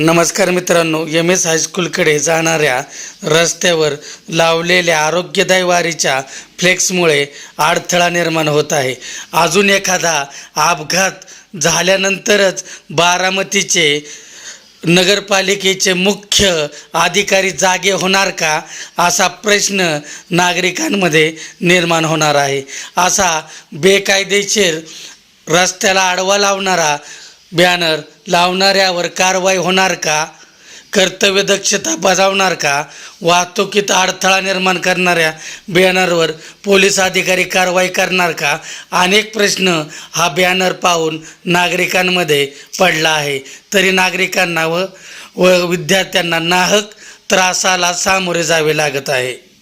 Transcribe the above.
नमस्कार मित्रांनो M S हायस्कूलकडे जाणाऱ्या रस्त्यावर लावलेल्या आरोग्यदायी वारीच्या फ्लेक्समुळे अडथळा निर्माण होत आहे. अजून एखादा अपघात झाल्यानंतरच बारामतीचे नगरपालिकेचे मुख्य अधिकारी जागे होणार का असा प्रश्न नागरिकांमध्ये निर्माण होणार आहे. असा बेकायदेशीर रस्त्याला आडवा लावणारा बॅनर लावणाऱ्यावर कारवाई होणार का? कर्तव्य दक्षता बजावणार का? वाहतुकीत अडथळा निर्माण करणाऱ्या बॅनरवर पोलीस अधिकारी कारवाई करणार का? अनेक प्रश्न हा बॅनर पाहून नागरिकांमध्ये पडला आहे. तरी नागरिकांना व व विद्यार्थ्यांना नाहक त्रासाला सामोरे जावे लागत आहे.